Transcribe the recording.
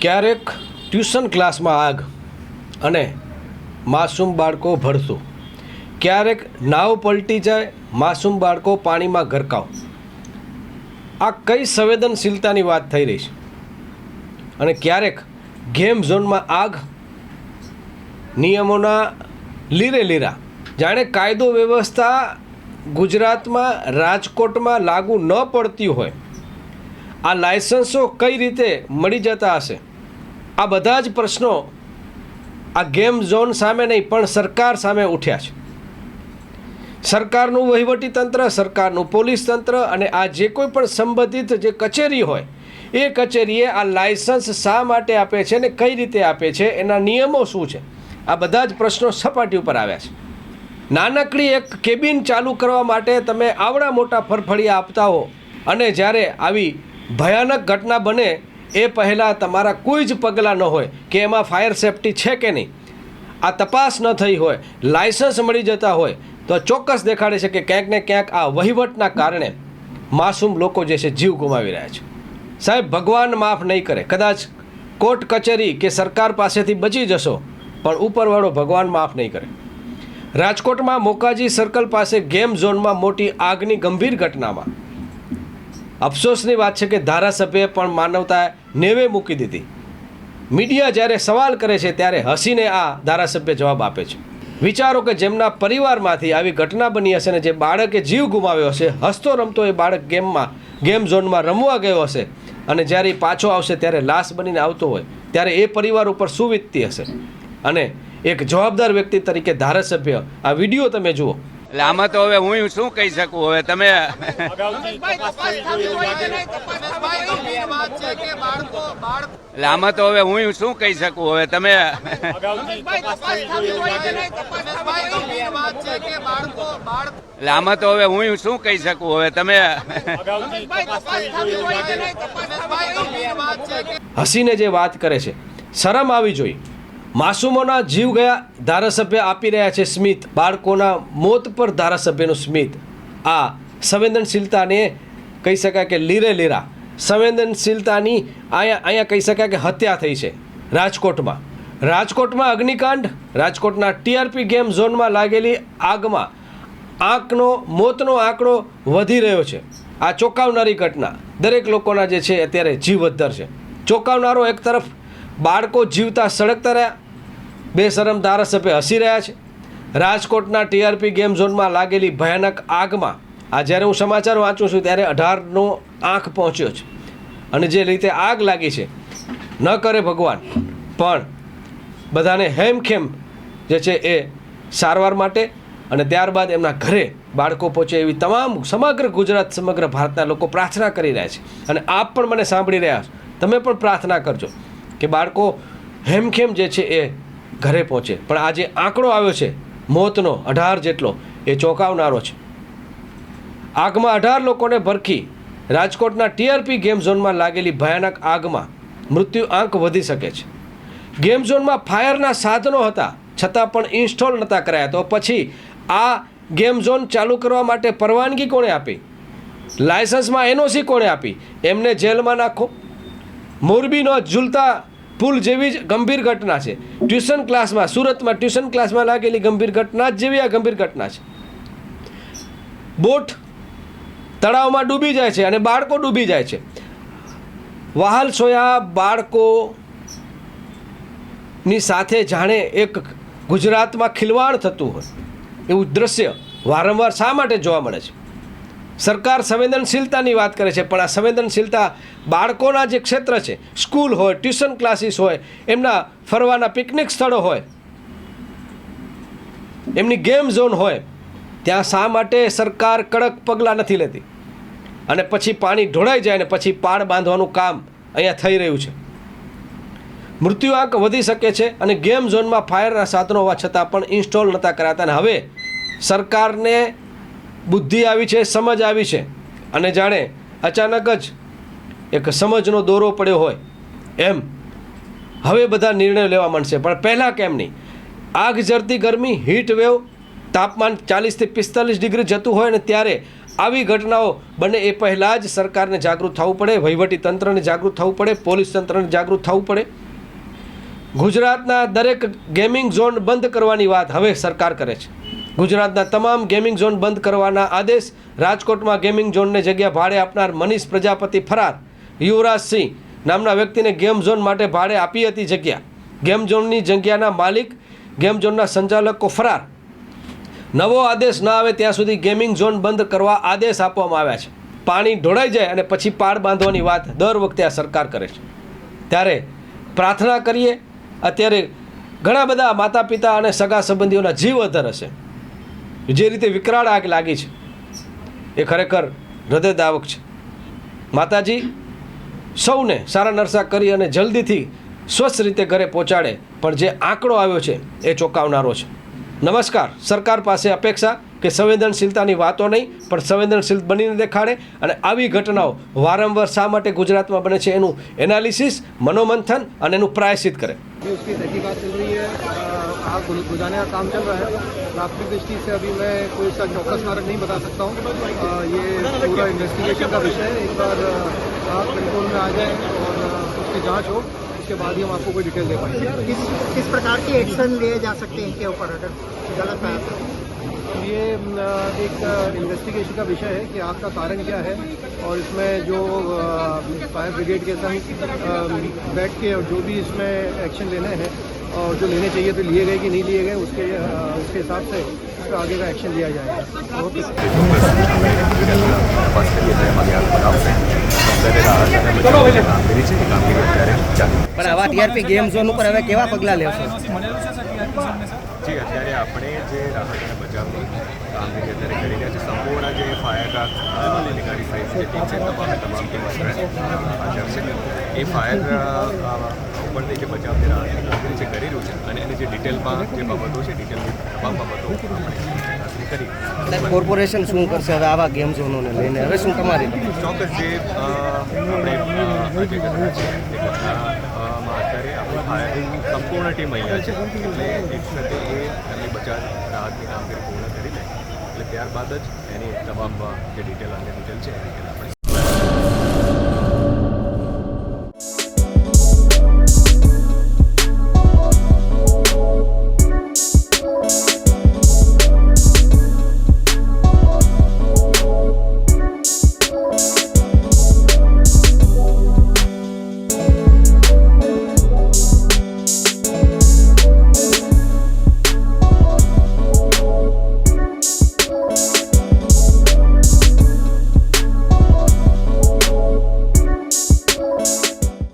ક્યારેક ટ્યુશન ક્લાસમાં આગ અને માસૂમ બાળકો ભળતું ક્યારેક નાવ પલટી જાય, માસૂમ બાળકો પાણીમાં ગરકાવ. આ કઈ સંવેદનશીલતાની વાત થઈ રહી છે? અને ક્યારેક ગેમ ઝોનમાં આગ, નિયમોના લીરે લીરા. જાણે કાયદો વ્યવસ્થા ગુજરાતમાં રાજકોટમાં લાગુ ન પડતી હોય. આ લાયસન્સો કઈ રીતે મળી જતા હશે? આ બધા જ પ્રશ્નો આ ગેમ ઝોન સામે નહીં, પણ સરકાર સામે ઉઠ્યા છે. સરકારનું વહીવટી તંત્ર, સરકારનું પોલીસ તંત્ર અને આ જે કોઈ પણ સંબંધિત જે કચેરી હોય, એ કચેરીએ આ લાયસન્સ શા માટે આપે છે ને કઈ રીતે આપે છે, એના નિયમો શું છે? આ બધા જ પ્રશ્નો સપાટી ઉપર આવ્યા છે. નાનકડી એક કેબિન ચાલુ કરવા માટે તમે આવડા મોટા ફરફળિયા આપતા હો અને જ્યારે આવી ભયાનક ઘટના બને એ પહેલાં તમારા કોઈ જ પગલાં ન હોય કે એમાં ફાયર સેફટી છે કે નહીં. આ તપાસ ન થઈ હોય લાયસન્સ મળી જતા હોય, તો ચોક્કસ દેખાડે છે કે ક્યાંક ને ક્યાંક આ વહીવટના કારણે માસૂમ લોકો જે છે જીવ ગુમાવી રહ્યા છે. સાહેબ, ભગવાન માફ નહીં કરે. કદાચ કોર્ટ કચેરી કે સરકાર પાસેથી બચી જશો, પણ ઉપરવાળો ભગવાન માફ નહીં કરે. રાજકોટમાં મોકાજી સર્કલ પાસે ગેમ ઝોનમાં મોટી આગની ગંભીર ઘટનામાં અફસોસની વાત છે કે ધારાસભ્યએ પણ માનવતા નેવે મૂકી દીધી. મીડિયા જ્યારે સવાલ કરે છે ત્યારે હસીને આ ધારાસભ્ય જવાબ આપે છે. વિચારો કે જેમના પરિવારમાંથી આવી ઘટના બની હશે ને જે બાળકે જીવ ગુમાવ્યો હશે, હસતો રમતો એ બાળક ગેમમાં, ગેમ ઝોનમાં રમવા ગયો હશે અને જ્યારે પાછો આવશે ત્યારે લાશ બનીને આવતો હોય, ત્યારે એ પરિવાર ઉપર શું વીતતી હશે. અને એક જવાબદાર વ્યક્તિ તરીકે ધારાસભ્ય, આ વીડિયો તમે જુઓ. એટલે આમાં તો હવે હું શું કહી શકું? હવે તમે એટલે આમાં તો હવે હું શું કહી શકું? હવે તમે એટલે આમાં તો હવે હું શું કહી શકું? હવે તમે હસીને જે વાત કરે છે, શરમ આવી જોઈએ માસૂમોના જીવ ગયા ધારાસભ્ય આપી રહ્યા છે સ્મિત. બાળકોના મોત પર ધારાસભ્યનું સ્મિત. આ સંવેદનશીલતાને કહી શકાય કે લીરે લીરા. સંવેદનશીલતાની અહીંયા અહીંયા કહી શકાય કે હત્યા થઈ છે રાજકોટમાં. રાજકોટમાં અગ્નિકાંડ, રાજકોટના ટીઆરપી ગેમ ઝોનમાં લાગેલી આગમાં આંકનો, મોતનો આંકડો વધી રહ્યો છે. આ ચોંકાવનારી ઘટના. દરેક લોકોના જે છે અત્યારે જીવ વધર છે. ચોંકાવનારો એક તરફ બાળકો જીવતા સળગતા રહ્યા બેશરમ ધારાસભ્ય હસી રહ્યા છે. રાજકોટના ટીઆરપી ગેમ ઝોનમાં લાગેલી ભયાનક આગમાં, આ જ્યારે હું સમાચાર વાંચું છું ત્યારે અઢારનો આંખ પહોંચ્યો છે. અને જે રીતે આગ લાગી છે, ન કરે ભગવાન, પણ બધાને હેમખેમ જે છે એ સારવાર માટે અને ત્યારબાદ એમના ઘરે બાળકો પહોંચે એવી તમામ સમગ્ર ગુજરાત, સમગ્ર ભારતના લોકો પ્રાર્થના કરી રહ્યા છે. અને આપ પણ મને સાંભળી રહ્યા છો. તમે પણ પ્રાર્થના કરજો કે બાળકો હેમખેમ જે છે એ ઘરે પહોંચે. પણ આ જે આંકડો આવ્યો છે. મોતનો અઢાર જેટલો. એ ચોંકાવનારો છે. આગમાં અઢાર લોકોને ભરખી રાજકોટના ટીઆરપી ગેમ ઝોનમાં લાગેલી ભયાનક આગમાં મૃત્યુ આંક વધી શકે છે. ગેમ ઝોનમાં ફાયરના સાધનો હતા. છતાં પણ ઇન્સ્ટોલ નહોતા કરાયા. તો પછી આ ગેમ ઝોન ચાલુ કરવા માટે પરવાનગી કોણે આપી? લાયસન્સમાં એનઓસી કોણે આપી? એમને જેલમાં નાખો. મોરબીનો ઝૂલતા પુલ જેવી જ ગંભીર ઘટના છે. ટ્યુશન ક્લાસમાં, સુરતમાં ટ્યુશન ક્લાસમાં લાગેલી ગંભીર ઘટના જેવી આ ગંભીર ઘટના છે. બોટ તળાવમાં ડૂબી જાય છે અને બાળકો ડૂબી જાય છે. વહાલ સોયા બાળકો ની સાથે જાણે એક ગુજરાતમાં ખિલવાડ થતું હોય. એવું દ્રશ્ય વારંવાર શા માટે જોવા મળે છે? સરકાર સંવેદનશીલતાની વાત કરે છે, પણ આ સંવેદનશીલતા બાળકોના જે ક્ષેત્ર છે, સ્કૂલ હોય, ટ્યુશન ક્લાસીસ હોય, એમના ફરવાના પિકનિક સ્થળો હોય, એમની ગેમ ઝોન હોય, ત્યાં શા માટે સરકાર કડક પગલાં નથી લેતી? અને પછી પાણી ઢોળાઈ જાય ને પછી પાળ બાંધવાનું કામ અહીંયા થઈ રહ્યું છે. મૃત્યુ આંક વધી શકે છે અને ગેમ ઝોનમાં ફાયરના સાધનો હોવા છતાં પણ ઇન્સ્ટોલ નહોતા કરાતા અને હવે સરકારને બુદ્ધિ આવી છે, સમજ આવી છે. અને જાણે અચાનક જ એક સમજનો દોરો પડ્યો હોય. એમ. હવે બધા નિર્ણય લેવા માંડશે. પણ પહેલાં કેમ નહીં? આગ જરતી ગરમી હીટ વેવ તાપમાન ચાલીસથી પિસ્તાલીસ ડિગ્રી જતું હોય ને ત્યારે આવી ઘટનાઓ બને એ પહેલાં જ સરકારને જાગૃત થવું પડે, વહીવટી તંત્રને જાગૃત થવું પડે, પોલીસ તંત્રને જાગૃત થવું પડે. ગુજરાતના દરેક ગેમિંગ ઝોન બંધ કરવાની વાત હવે સરકાર કરે છે. ગુજરાતના તમામ ગેમિંગ ઝોન બંધ કરવાના આદેશ રાજકોટમાં ગેમિંગ ઝોનને જગ્યા ભાડે આપનાર મનીષ પ્રજાપતિ ફરાર. યુવરાજસિંહ નામના વ્યક્તિને ગેમ ઝોન માટે ભાડે આપી હતી જગ્યા. ગેમ ઝોનની જગ્યાના માલિક, ગેમ ઝોનના સંચાલકો ફરાર. નવો આદેશ ન આવે ત્યાં સુધી ગેમિંગ ઝોન બંધ કરવા આદેશ આપવામાં આવ્યા છે. પાણી ઢોળાઈ જાય અને પછી પાડ બાંધવાની વાત દર વખતે આ સરકાર કરે છે. ત્યારે પ્રાર્થના કરીએ, અત્યારે ઘણા બધા માતા પિતા અને સગા સંબંધીઓના જીવ અધર હશે. જે રીતે વિકરાળ આગ લાગી છે, એ ખરેખર હૃદયદાવક છે. માતાજી, સૌને સારા નરસા કરી અને જલ્દીથી સ્વસ્થ રીતે ઘરે પહોંચાડે, પણ જે આંકડો આવ્યો છે, એ ચોંકાવનારો છે. નમસ્કાર, સરકાર પાસે અપેક્ષા કે સંવેદનશીલતાની વાતો નહીં, પણ સંવેદનશીલ બનીને દેખાડે અને આવી ઘટનાઓ વારંવાર શા માટે ગુજરાતમાં બને છે, એનું એનાલિસિસ મનોમંથન અને એનું પ્રાયશ્ચિત કરે. आग बुझाने का काम चल रहा है। प्राथमिक दृष्टि से अभी मैं कोई इसका चौकस कारक नहीं बता सकता हूँ। ये पूरा इन्वेस्टिगेशन का विषय है। एक बार आग कंट्रोल में आ जाए और उसकी जाँच हो। उसके बाद ही हम आपको कोई डिटेल दे पाएँगे। किस किस प्रकार के एक्शन लिए जा सकते हैं इनके ऊपर अगर गलत है तो? ये एक इन्वेस्टिगेशन का विषय है कि आग का कारण क्या है। और इसमें जो फायर ब्रिगेड के संग बैठ के और जो भी इसमें एक्शन लेने हैं जो लेने चाहिए तो लिए गए कि नहीं लिए गए उसके अ, उसके हिसाब से उस पर आगे का एक्शन लिया जाएगा ओके તપાસ કરીએ તો એમાં યાદ બનાવશે અત્યારે રાહત અને બચાવની કામગીરી છે એ કામગીરી અત્યારે ચાલુ પણ આવા ટીઆરપી ગેમ ઝોન ઉપર હવે કેવા પગલાં લેશો જી અત્યારે આપણે જે રાહત અને બચાવની કામગીરી અત્યારે કરી રહ્યા છે સંપૂર્ણ જે ફાયર અધિકારી સહિત જે ટીમ છે તમામે તમામ ટીમ અત્યારે હાજર છે એ ફાયર ઉપરથી જે બચાવ તેના કામગીરી જે કરી રહ્યું છે અને એની જે ડિટેલમાં જે બાબતો છે ડિટેલની તમામ બાબતો આપણે કરી. કોર્પોરેશન શું કરશે? હવે આવા ગેમ ઝોનોને લઈને હવે શું તમારી? ચોક્કસ જે આપણે જે ઘટના છે તે ઘટનામાં અત્યારે આપણે સંપૂર્ણ ટીમ અહીંયા છે. એટલે એક સાથે એ એમની બચાવ રાહતની કામગીરી પૂર્ણ કરી લે. એટલે ત્યારબાદ જ એની તમામ જે ડિટેલ અને ડિટેલ છે એની આપણે